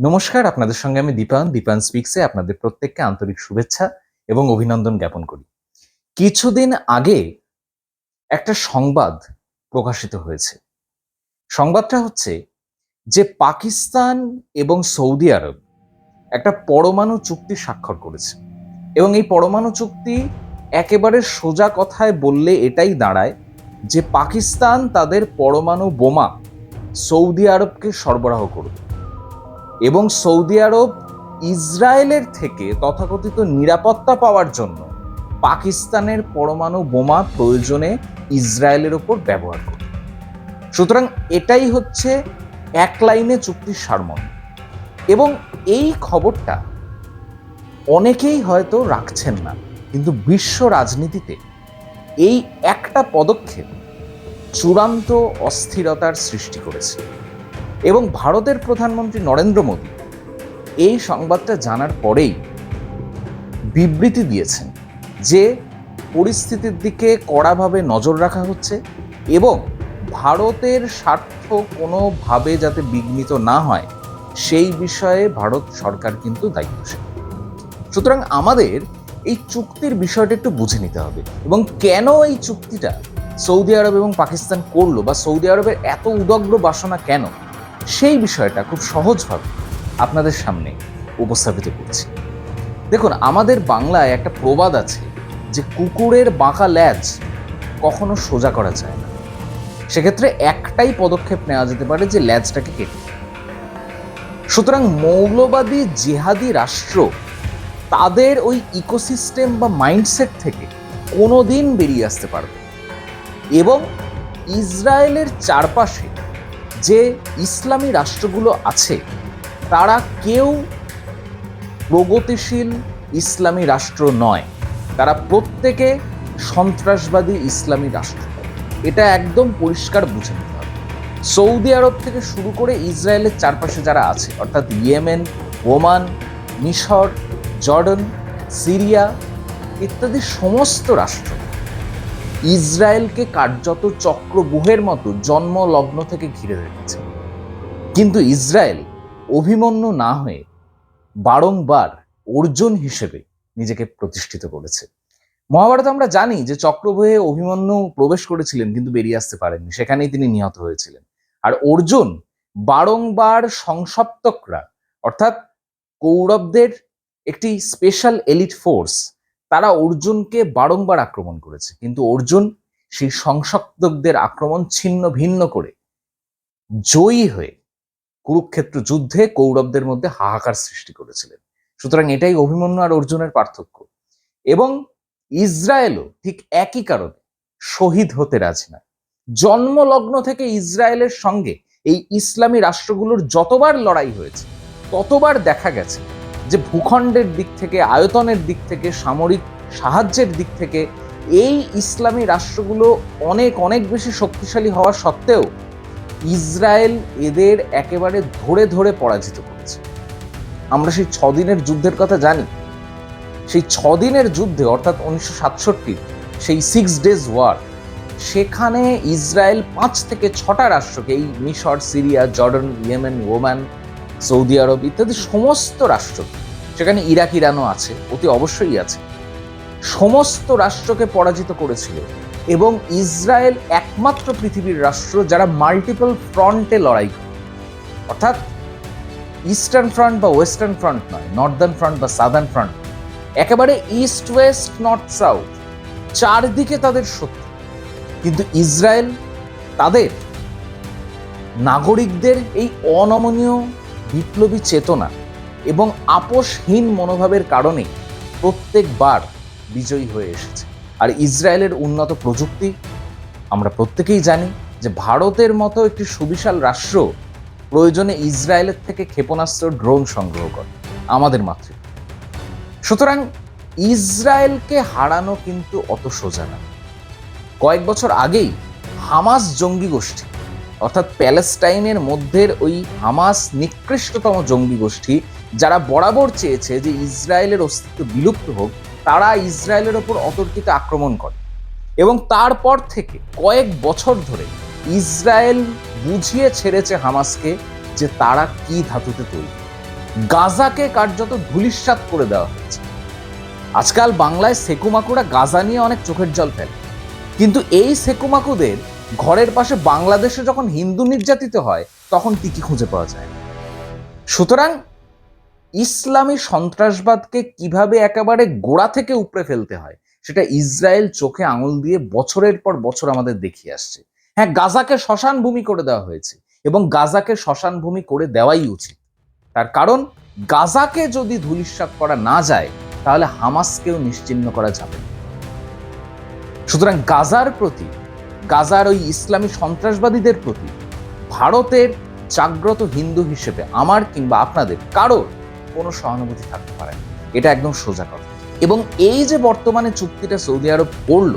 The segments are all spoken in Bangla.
নমস্কার, আপনাদের সঙ্গে আমি দীপান। দীপান স্পিক্সে আপনাদের প্রত্যেককে আন্তরিক শুভেচ্ছা এবং অভিনন্দন জ্ঞাপন করি। কিছুদিন আগে একটা সংবাদ প্রকাশিত হয়েছে। সংবাদটা হচ্ছে যে পাকিস্তান এবং সৌদি আরব একটা পরমাণু চুক্তি স্বাক্ষর করেছে এবং এই পরমাণু চুক্তি একেবারে সোজা কথায় বললে এটাই দাঁড়ায় যে পাকিস্তান তাদের পরমাণু বোমা সৌদি আরবকে সরবরাহ করবে। এবং সৌদি আরব ইসরায়েলের থেকে তথাকথিত নিরাপত্তা পাওয়ার জন্য পাকিস্তানের পরমাণু বোমা প্রয়োজনে ইসরায়েলের ওপর ব্যবহার করবে সুতরাং এটাই হচ্ছে এক লাইনে চুক্তির সারমর্ম। এবং এই খবরটা অনেকেই হয়তো রাখছেন না, কিন্তু বিশ্ব রাজনীতিতে এই একটা পদক্ষেপ চূড়ান্ত অস্থিরতার সৃষ্টি করেছে। এবং ভারতের প্রধানমন্ত্রী নরেন্দ্র মোদী এই সংবাদটা জানার পরেই বিবৃতি দিয়েছেন যে পরিস্থিতির দিকে কড়াভাবে নজর রাখা হচ্ছে এবং ভারতের স্বার্থ কোনোভাবে যাতে বিঘ্নিত না হয়, সেই বিষয়ে ভারত সরকার কিন্তু দায়িত্বশীল। সুতরাং আমাদের এই চুক্তির বিষয়টা একটু বুঝে নিতে হবে এবং কেন এই চুক্তিটা সৌদি আরব এবং পাকিস্তান করল বা সৌদি আরবের এত উদগ্র বাসনা কেন? সেই বিষয়টা খুব সহজভাবে আপনাদের সামনে উপস্থাপিত করছি। দেখুন, আমাদের বাংলায় একটা প্রবাদ আছে যে কুকুরের বাঁকা ল্যাজ কখনো সোজা করা যায় না। সেক্ষেত্রে একটাই পদক্ষেপ নেওয়া যেতে পারে যে ল্যাজটাকে কেটে সুতরাং মৌলবাদী জেহাদি রাষ্ট্র তাদের ওই ইকোসিস্টেম বা মাইন্ডসেট থেকে কোনোদিন বেরিয়ে আসতে পারবে। এবং ইসরায়েলের চারপাশে যে ইসলামী রাষ্ট্রগুলো আছে, তারা কেউ প্রগতিশীল ইসলামী রাষ্ট্র নয়। তারা প্রত্যেকে সন্ত্রাসবাদী ইসলামী রাষ্ট্র। এটা একদম পরিষ্কার বুঝে নিতে হবে। সৌদি আরব থেকে শুরু করে ইসরায়েলের চারপাশে যারা আছে, অর্থাৎ ইয়েমেন, ওমান, মিশর, জর্ডন, সিরিয়া ইত্যাদি সমস্ত রাষ্ট্র ইসরায়েলকে কার্যত চক্রবুহের মতো জন্ম লগ্ন থেকে ঘিরে রেখেছে। কিন্তু ইসরায়েল অভিমন্যু না হয়ে বারংবার অর্জুন হিসেবে নিজেকে প্রতিষ্ঠিত করেছে। মহাভারত আমরা জানি যে চক্রবুহে অভিমন্যু প্রবেশ করেছিলেন কিন্তু বেরিয়ে আসতে পারেননি, সেখানেই তিনি নিহত হয়েছিলেন। আর অর্জুন বারংবার সংসপ্তকরা, অর্থাৎ কৌরবদের একটি স্পেশাল এলিট ফোর্স তারা অর্জুনকে বারংবার আক্রমণ করেছে। কিন্তু অর্জুন সেই সংসপ্তকদের আক্রমণ ছিন্ন ভিন্ন করে জয়ী হয়ে কুরুক্ষেত্র যুদ্ধে কৌরবদের মধ্যে হাহাকার সৃষ্টি করেছিলেন। সুতরাং এটাই অভিমন্যু আর অর্জুনের পার্থক্য। এবং ইসরায়েলও ঠিক একই কারণে শহীদ হতে রাজি না। জন্মলগ্ন থেকে ইসরায়েলের সঙ্গে এই ইসলামী রাষ্ট্রগুলোর যতবার লড়াই হয়েছে, ততবার দেখা গেছে যে ভূখণ্ডের দিক থেকে, আয়তনের দিক থেকে, সামরিক সাহায্যের দিক থেকে এই ইসলামী রাষ্ট্রগুলো অনেক অনেক বেশি শক্তিশালী হওয়া সত্ত্বেও ইসরায়েল এদের একেবারে ধরে ধরে পরাজিত করেছে। আমরা সেই ছদিনের যুদ্ধের কথা জানি। সেই ছদিনের যুদ্ধে, অর্থাৎ উনিশশো সাতষট্টির সেই সিক্স ডেজ ওয়ার সেখানে ইসরায়েল পাঁচ থেকে ছটা রাষ্ট্রকে, এই মিশর, Syria, Jordan, Yemen, Oman Saudi Arab ইত্যাদি সমস্ত রাষ্ট্র, সেখানে ইরাক, ইরানও আছে, অতি অবশ্যই আছে, সমস্ত রাষ্ট্রকে পরাজিত করেছিল এবং ইসরায়েল একমাত্র পৃথিবীর রাষ্ট্র যারা মাল্টিপল ফ্রন্টে লড়াই করে। অর্থাৎ ইস্টার্ন ফ্রন্ট বা ওয়েস্টার্ন ফ্রন্ট নয় নর্দার্ন ফ্রন্ট বা সাদার্ন ফ্রন্ট একেবারে ইস্ট ওয়েস্ট নর্থ সাউথ চারদিকে তাদের শত্রু। কিন্তু ইসরায়েল তাদের নাগরিকদের এই অনমনীয় বিপ্লবী চেতনা এবং আপোষহীন মনোভাবের কারণে প্রত্যেকবার বিজয়ী হয়ে এসেছে। আর ইসরায়েলের উন্নত প্রযুক্তি, আমরা প্রত্যেকেই জানি যে ভারতের মতো একটি সুবিশাল রাষ্ট্র প্রয়োজনে ইসরায়েলের থেকে ক্ষেপণাস্ত্র, ড্রোন সংগ্রহ করে, আমাদের মাতৃ সুতরাং ইসরায়েলকে হারানো কিন্তু অত সোজা না। কয়েক বছর আগেই হামাস জঙ্গি গোষ্ঠী অর্থাৎ প্যালেস্টাইনের মধ্যের ওই হামাস নিকৃষ্টতম জঙ্গি গোষ্ঠী, যারা বরাবর চেয়েছে যে ইসরায়েলের অস্তিত্ব বিলুপ্ত হোক, তারা ইসরায়েলের ওপর অতর্কিত আক্রমণ করে। এবং তারপর থেকে কয়েক বছর ধরে ইসরায়েল বুঝিয়ে ছেড়েছে হামাসকে যে তারা কি ধাতুতে তৈরি। গাজাকে কার্যত ধুলিস্বাত করে দেওয়া হয়েছে। আজকাল বাংলায় সেকুমাকুরা গাজা নিয়ে অনেক চোখের জল ফেলে। কিন্তু এই সেকুমাকুদের ঘরের পাশে বাংলাদেশে যখন হিন্দু নির্যাতিত হয়, তখন টিকি খুঁজে পাওয়া যায়? সুতরাং ইসলামী সন্ত্রাসবাদকে কীভাবে একেবারে গোড়া থেকে উপড়ে ফেলতে হয়, সেটা ইসরায়েল চোখে আঙুল দিয়ে বছরের পর বছর আমাদের দেখিয়ে আসছে। হ্যাঁ গাজাকে শ্মশান ভূমি করে দেওয়া হয়েছে এবং গাজাকে শ্মশান ভূমি করে দেওয়াই উচিত। তার কারণ, গাজাকে যদি ধূলিসাৎ করা না যায়, তাহলে হামাসকেও নিশ্চিহ্ন করা যাবে। সুতরাং গাজার প্রতি গাজার ওই ইসলামী সন্ত্রাসবাদীদের প্রতি ভারতের জাগ্রত হিন্দু হিসেবে আমার কিংবা আপনাদের কারোর কোনো সহানুভূতি থাকতে পারে না। এটা একদম সোজা কথা। এবং এই যে বর্তমানে চুক্তিটা সৌদি আরব করল,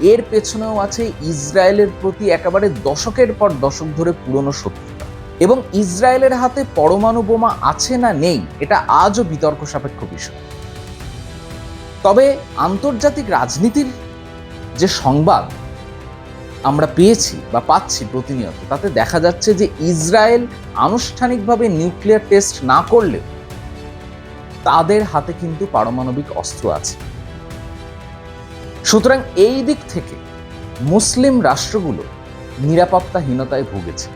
এর পেছনেও আছে ইসরায়েলের প্রতি একেবারে দশকের পর দশক ধরে পুরনো শত্রুতা। এবং ইসরায়েলের হাতে পরমাণু বোমা আছে না নেই, এটা আজও বিতর্ক সাপেক্ষ বিষয়। তবে আন্তর্জাতিক রাজনীতির যে সংবাদ আমরা পেয়েছি বা পাচ্ছি প্রতিনিয়ত। তাতে দেখা যাচ্ছে যে ইসরায়েল আনুষ্ঠানিকভাবে নিউক্লিয়ার টেস্ট না করলেও তাদের হাতে কিন্তু পারমাণবিক অস্ত্র আছে। সুতরাং এই দিক থেকে মুসলিম রাষ্ট্রগুলো নিরাপত্তাহীনতায় ভুগেছে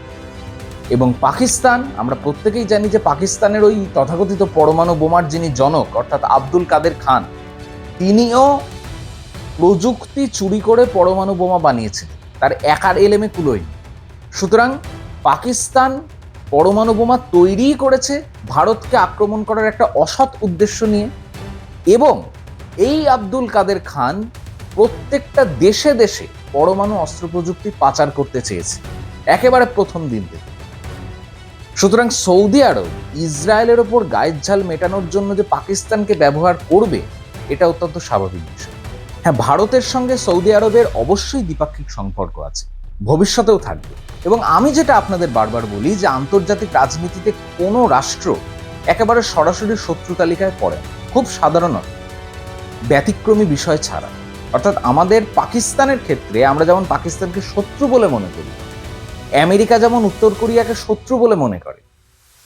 এবং পাকিস্তান, আমরা প্রত্যেকেই জানি যে পাকিস্তানের ওই তথাকথিত পরমাণু বোমার যিনি জনক, অর্থাৎ আব্দুল কাদের খান, তিনিও প্রযুক্তি চুরি করে পরমাণু বোমা বানিয়েছেন। তার একার এলেমে কুলোয়নি সুতরাং পাকিস্তান পরমাণু বোমা তৈরি করেছে ভারতকে আক্রমণ করার একটা অসৎ উদ্দেশ্য নিয়ে। এবং এই আব্দুল কাদের খান প্রত্যেকটা দেশে দেশে পরমাণু অস্ত্র প্রযুক্তি পাচার করতে চেয়েছে, একেবারে প্রথম দিন থেকে সুতরাং সৌদি আরব ইসরায়েলের ওপর গায়ের ঝাল মেটানোর জন্য যে পাকিস্তানকে ব্যবহার করবে, এটা অত্যন্ত স্বাভাবিক বিষয়। হ্যাঁ ভারতের সঙ্গে সৌদি আরবের অবশ্যই দ্বিপাক্ষিক সম্পর্ক আছে, ভবিষ্যতেও থাকবে। এবং আমি যেটা আপনাদের বারবার বলি যে আন্তর্জাতিক রাজনীতিতে কোনো রাষ্ট্র একেবারে সরাসরি শত্রু তালিকায় পড়ে খুব সাধারণত ব্যতিক্রমী বিষয় ছাড়া। অর্থাৎ আমাদের পাকিস্তানের ক্ষেত্রে আমরা যেমন পাকিস্তানকে শত্রু বলে মনে করি, আমেরিকা যেমন উত্তর কোরিয়াকে শত্রু বলে মনে করে,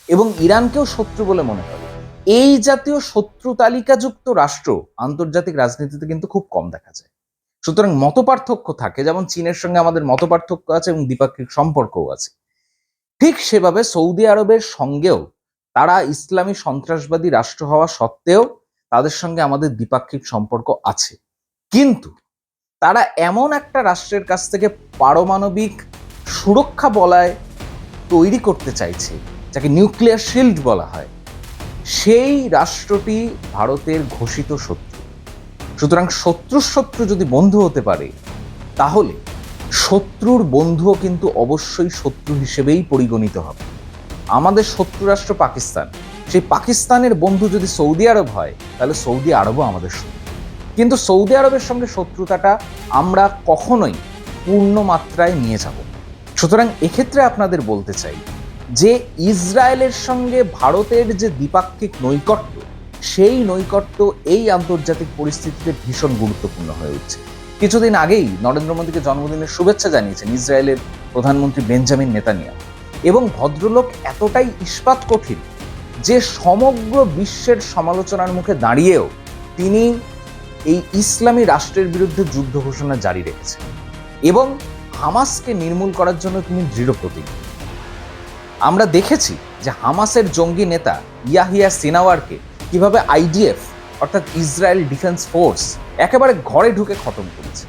এবং ইরানকেও শত্রু বলে মনে করে এই জাতীয় শত্রু তালিকাযুক্ত রাষ্ট্র আন্তর্জাতিক রাজনীতিতে কিন্তু খুব কম দেখা যায়। সুতরাং মতপার্থক্য থাকে, যেমন চীনের সঙ্গে আমাদের মতপার্থক্য আছে এবং দ্বিপাক্ষিক সম্পর্কও আছে। ঠিক সেভাবে সৌদি আরবের সঙ্গেও তারা ইসলামী সন্ত্রাসবাদী রাষ্ট্র হওয়া সত্ত্বেও তাদের সঙ্গে আমাদের দ্বিপাক্ষিক সম্পর্ক আছে। কিন্তু তারা এমন একটা রাষ্ট্রের কাছ থেকে পারমাণবিক সুরক্ষা বলায় তৈরি করতে চাইছে, যাকে নিউক্লিয়ার শিল্ড বলা হয়। সেই রাষ্ট্রটি ভারতের ঘোষিত শত্রু। সুতরাং শত্রুর শত্রু যদি বন্ধু হতে পারে, তাহলে শত্রুর বন্ধুও কিন্তু অবশ্যই শত্রু হিসেবেই পরিগণিত হবে। আমাদের শত্রু রাষ্ট্র পাকিস্তান। সেই পাকিস্তানের বন্ধু যদি সৌদি আরব হয়, তাহলে সৌদি আরবও আমাদের শত্রু। কিন্তু সৌদি আরবের সঙ্গে শত্রুতাটা আমরা কখনোই পূর্ণ মাত্রায় নিয়ে যাব সুতরাং এক্ষেত্রে আপনাদের বলতে চাই যে ইসরায়েলের সঙ্গে ভারতের যে দ্বিপাক্ষিক নৈকট্য, সেই নৈকট্য এই আন্তর্জাতিক পরিস্থিতিতে ভীষণ গুরুত্বপূর্ণ হয়ে উঠছে। কিছুদিন আগেই নরেন্দ্র মোদীকে জন্মদিনের শুভেচ্ছা জানিয়েছেন ইসরায়েলের প্রধানমন্ত্রী বেঞ্জামিন নেতানিয়া এবং ভদ্রলোক এতটাই ইস্পাত কঠিন যে সমগ্র বিশ্বের সমালোচনার মুখে দাঁড়িয়েও তিনি এই ইসলামী রাষ্ট্রের বিরুদ্ধে যুদ্ধ ঘোষণা জারি রেখেছেন। এবং হামাসকে নির্মূল করার জন্য তিনি দৃঢ় প্রতিজ্ঞ। আমরা দেখেছি যে হামাসের জঙ্গি নেতা ইয়াহিয়া সিনাওয়ারকে কীভাবে আইডিএফ, অর্থাৎ ইসরায়েল ডিফেন্স ফোর্স, একেবারে ঘরে ঢুকে খতম করেছে।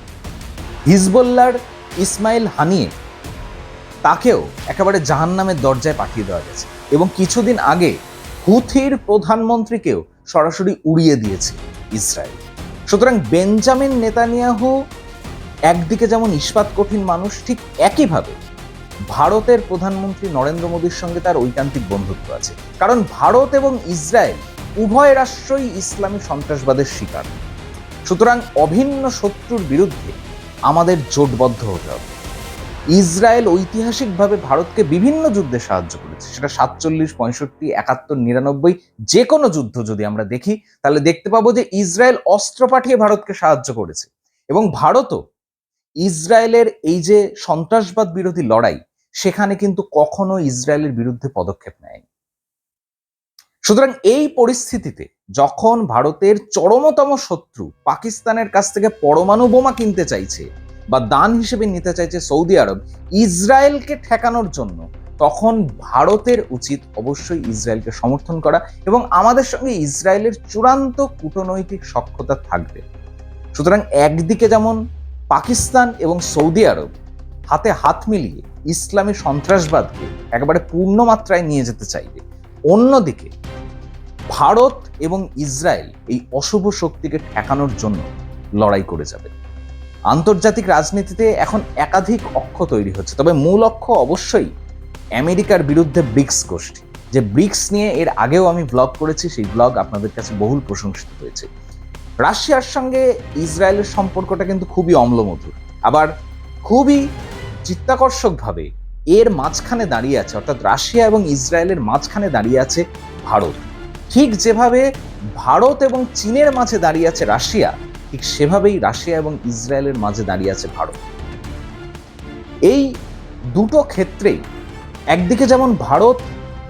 হিজবুল্লার ইসমাইল হানিয়ে তাকেও একেবারে জাহান্নামের দরজায় পাঠিয়ে দেওয়া গেছে এবং কিছুদিন আগে হুথির প্রধানমন্ত্রীকেও সরাসরি উড়িয়ে দিয়েছে ইসরায়েল। সুতরাং বেঞ্জামিন নেতানিয়াহু একদিকে যেমন ইস্পাত কঠিন মানুষ, ঠিক একইভাবে ভারতের প্রধানমন্ত্রী নরেন্দ্র মোদীর সঙ্গে তার ঐকান্তিক বন্ধুত্ব আছে। কারণ ভারত এবং ইসরায়েল উভয় রাষ্ট্রই ইসলামী সন্ত্রাসবাদের শিকার। সুতরাং অভিন্ন শত্রুর বিরুদ্ধে আমাদের জোটবদ্ধ হতে হবে। ইসরায়েল ঐতিহাসিকভাবে ভারতকে বিভিন্ন যুদ্ধে সাহায্য করেছে। সেটা সাতচল্লিশ, পঁয়ষট্টি, একাত্তর, নিরানব্বই যে কোনো যুদ্ধ যদি আমরা দেখি, তাহলে দেখতে পাবো যে ইসরায়েল অস্ত্র পাঠিয়ে ভারতকে সাহায্য করেছে। এবং ভারতও ইসরায়েলের এই যে সন্ত্রাসবাদ বিরোধী লড়াই, সেখানে কিন্তু কখনো ইসরায়েলের বিরুদ্ধে পদক্ষেপ নেয়নি। সুতরাং এই পরিস্থিতিতে যখন ভারতের চরমতম শত্রু পাকিস্তানের কাছ থেকে পরমাণু বোমা কিনতে চাইছে বা দান হিসেবে নিতে চাইছে সৌদি আরব, ইসরায়েলকে ঠেকানোর জন্য তখন ভারতের উচিত অবশ্যই ইসরায়েলকে সমর্থন করা এবং আমাদের সঙ্গে ইসরায়েলের চূড়ান্ত কূটনৈতিক সক্ষতা থাকবে। সুতরাং একদিকে যেমন পাকিস্তান এবং সৌদি আরব হাতে হাত মিলিয়ে ইসলামী সন্ত্রাসবাদকে একেবারে পূর্ণ মাত্রায় নিয়ে যেতে চাইবে। অন্যদিকে, ভারত এবং ইসরায়েল এই অশুভ শক্তিকে ঠেকানোর জন্য লড়াই করে যাবে। আন্তর্জাতিক রাজনীতিতে এখন একাধিক অক্ষ তৈরি হচ্ছে, তবে মূল অক্ষ অবশ্যই আমেরিকার বিরুদ্ধে ব্রিক্স গোষ্ঠী। যে ব্রিক্স নিয়ে এর আগেও আমি ব্লগ করেছি, সেই ব্লগ আপনাদের কাছে বহুল প্রশংসিত হয়েছে। রাশিয়ার সঙ্গে ইসরায়েলের সম্পর্কটা কিন্তু খুবই অম্লমধুর। আবার খুবই চিত্তাকর্ষকভাবে এর মাঝখানে দাঁড়িয়ে আছে, অর্থাৎ রাশিয়া এবং ইসরায়েলের মাঝখানে দাঁড়িয়ে আছে ভারত। ঠিক যেভাবে ভারত এবং চীনের মাঝে দাঁড়িয়ে আছে রাশিয়া, ঠিক সেভাবেই রাশিয়া এবং ইসরায়েলের মাঝে দাঁড়িয়ে আছে ভারত। এই দুটো ক্ষেত্রেই একদিকে যেমন ভারত,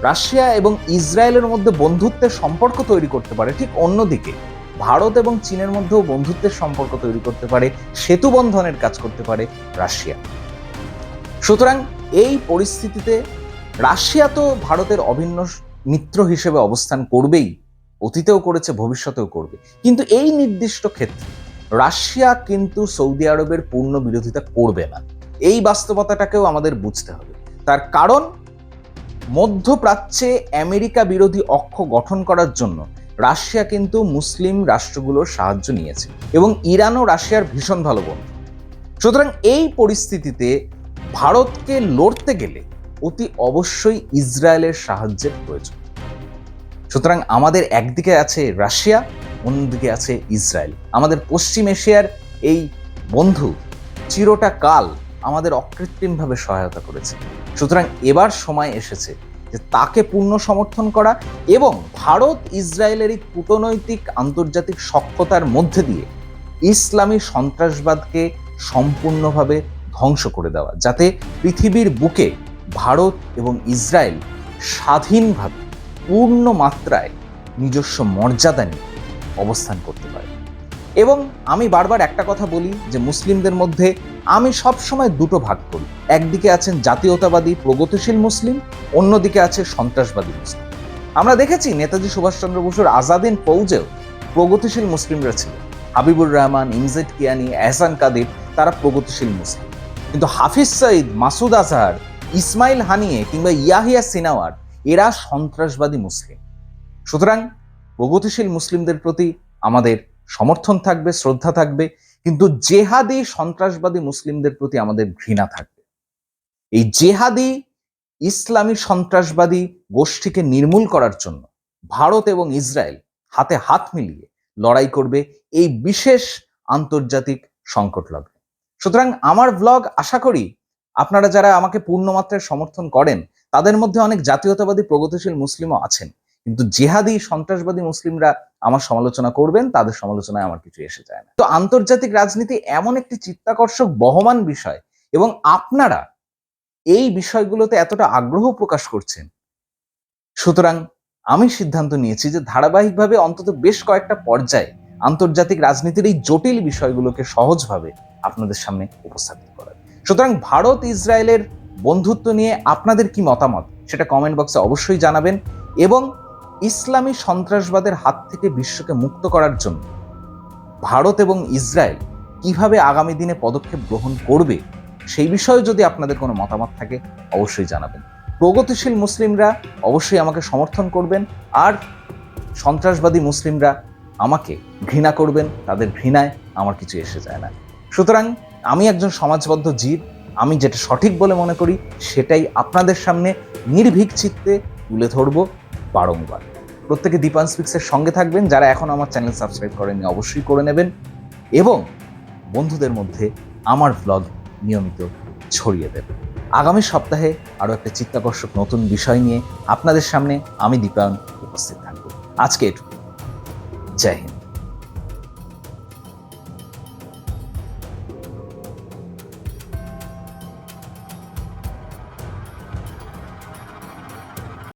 রাশিয়া এবং ইসরায়েলের মধ্যে বন্ধুত্বের সম্পর্ক তৈরি করতে পারে, ঠিক অন্যদিকে ভারত এবং চীনের মধ্যেও বন্ধুত্বের সম্পর্ক তৈরি করতে পারে, সেতু বন্ধনের কাজ করতে পারে রাশিয়া। সুতরাং এই পরিস্থিতিতে রাশিয়া তো ভারতের অভিন্ন মিত্র হিসেবে অবস্থান করবেই, অতীতেও করেছে, ভবিষ্যতেও করবে। কিন্তু এই নির্দিষ্ট ক্ষেত্রে রাশিয়া কিন্তু সৌদি আরবের পূর্ণ বিরোধিতা করবে না। এই বাস্তবতাটাকেও আমাদের বুঝতে হবে। তার কারণ, মধ্যপ্রাচ্যে আমেরিকা বিরোধী অক্ষ গঠন করার জন্য রাশিয়া কিন্তু মুসলিম রাষ্ট্রগুলোর সাহায্য নিয়েছে এবং ইরানও রাশিয়ার ভীষণ ভালো বন্ধু। সুতরাং এই পরিস্থিতিতে ভারতকে লড়তে গেলে অতি অবশ্যই ইসরায়েলের সাহায্যের প্রয়োজন। সুতরাং আমাদের একদিকে আছে রাশিয়া, অন্যদিকে আছে ইসরায়েল। আমাদের পশ্চিম এশিয়ার এই বন্ধু চিরটা কাল আমাদের অকৃত্রিমভাবে সহায়তা করেছে। সুতরাং এবার সময় এসেছে যে তাকে পূর্ণ সমর্থন করা এবং ভারত ইসরায়েলের এই কূটনৈতিক আন্তর্জাতিক সক্ষতার মধ্যে দিয়ে ইসলামী সন্ত্রাসবাদকে সম্পূর্ণভাবে ধ্বংস করে দেওয়া, যাতে পৃথিবীর বুকে ভারত এবং ইসরায়েল স্বাধীনভাবে পূর্ণ মাত্রায় নিজস্ব মর্যাদা নিয়ে অবস্থান করতে পারে। এবং আমি বারবার একটা কথা বলি যে মুসলিমদের মধ্যে আমি সবসময় দুটো ভাগ করি। একদিকে আছেন জাতীয়তাবাদী, প্রগতিশীল মুসলিম, অন্যদিকে আছে সন্ত্রাসবাদী মুসলিম। আমরা দেখেছি নেতাজি সুভাষচন্দ্র বসুর আজাদিন ফৌজেও প্রগতিশীল মুসলিমরা ছিল। হাবিবুর রহমান, ইমজেদ কিয়ানি, এহসান কাদির, তারা প্রগতিশীল মুসলিম। কিন্তু হাফিজ সঈদ, মাসুদ আজহার, ইসমাইল হানিয়ে কিংবা ইয়াহিয়া সিনাওয়ার, এরা সন্ত্রাসবাদী মুসলিম। সুতরাং প্রগতিশীল মুসলিমদের প্রতি আমাদের সমর্থন থাকবে, শ্রদ্ধা থাকবে কিন্তু জেহাদি সন্ত্রাসবাদী মুসলিমদের প্রতি আমাদের ঘৃণা থাকবে। এই জেহাদি ইসলামী সন্ত্রাসবাদী গোষ্ঠীকে নির্মূল করার জন্য ভারত এবং ইসরায়েল হাতে হাত মিলিয়ে লড়াই করবে এই বিশেষ আন্তর্জাতিক সংকট লগ্নে। সুতরাং আমার ব্লগ আশা করি আপনারা যারা আমাকে পূর্ণমাত্রায় সমর্থন করেন, তাদের মধ্যে অনেক জাতীয়তাবাদী প্রগতিশীল মুসলিমও আছেন। কিন্তু জেহাদি, সন্ত্রাসবাদী মুসলিমরা আমার সমালোচনা করবেন, তাদের সমালোচনায় আমার কিছু এসে যায় না। তো আন্তর্জাতিক রাজনীতি এমন একটি চিত্তাকর্ষক, বহমান বিষয় এবং আপনারা এই বিষয়গুলোতে এতটা আগ্রহ প্রকাশ করছেন। সুতরাং আমি সিদ্ধান্ত নিয়েছি যে ধারাবাহিকভাবে অন্তত বেশ কয়েকটা পর্যায়ে আন্তর্জাতিক রাজনীতির এই জটিল বিষয়গুলোকে সহজভাবে আপনাদের সামনে উপস্থাপিত করার সুতরাং ভারত, ইসরায়েলের বন্ধুত্ব নিয়ে আপনাদের কি মতামত? সেটা কমেন্ট বক্সে অবশ্যই জানাবেন এবং ইসলামী সন্ত্রাসবাদের হাত থেকে বিশ্বকে মুক্ত করার জন্য ভারত এবং ইসরায়েল কীভাবে আগামী দিনে পদক্ষেপ গ্রহণ করবে সেই বিষয়ে যদি আপনাদের কোনো মতামত থাকে, অবশ্যই জানাবেন। প্রগতিশীল মুসলিমরা অবশ্যই আমাকে সমর্থন করবেন আর সন্ত্রাসবাদী মুসলিমরা আমাকে ঘৃণা করবেন, তাদের ঘৃণায় আমার কিছু এসে যায় না। সুতরাং আমি একজন সমাজবদ্ধ জীব, আমি যেটা সঠিক বলে মনে করি সেটাই আপনাদের সামনে নির্ভীক চিত্তে তুলে ধরবো। বারংবার। প্রত্যেকে দীপান স্পিক্সের সঙ্গে থাকবেন, যারা এখন আমার চ্যানেল সাবস্ক্রাইব করেননি অবশ্যই করে নেবেন এবং বন্ধুদের মধ্যে আমার ব্লগ নিয়মিত ছড়িয়ে দেবেন। আগামী সপ্তাহে আরও একটা চিত্তাকর্ষক নতুন বিষয় নিয়ে আপনাদের সামনে আমি দীপায়ন উপস্থিত থাকব। আজকের জয় হিন্দ।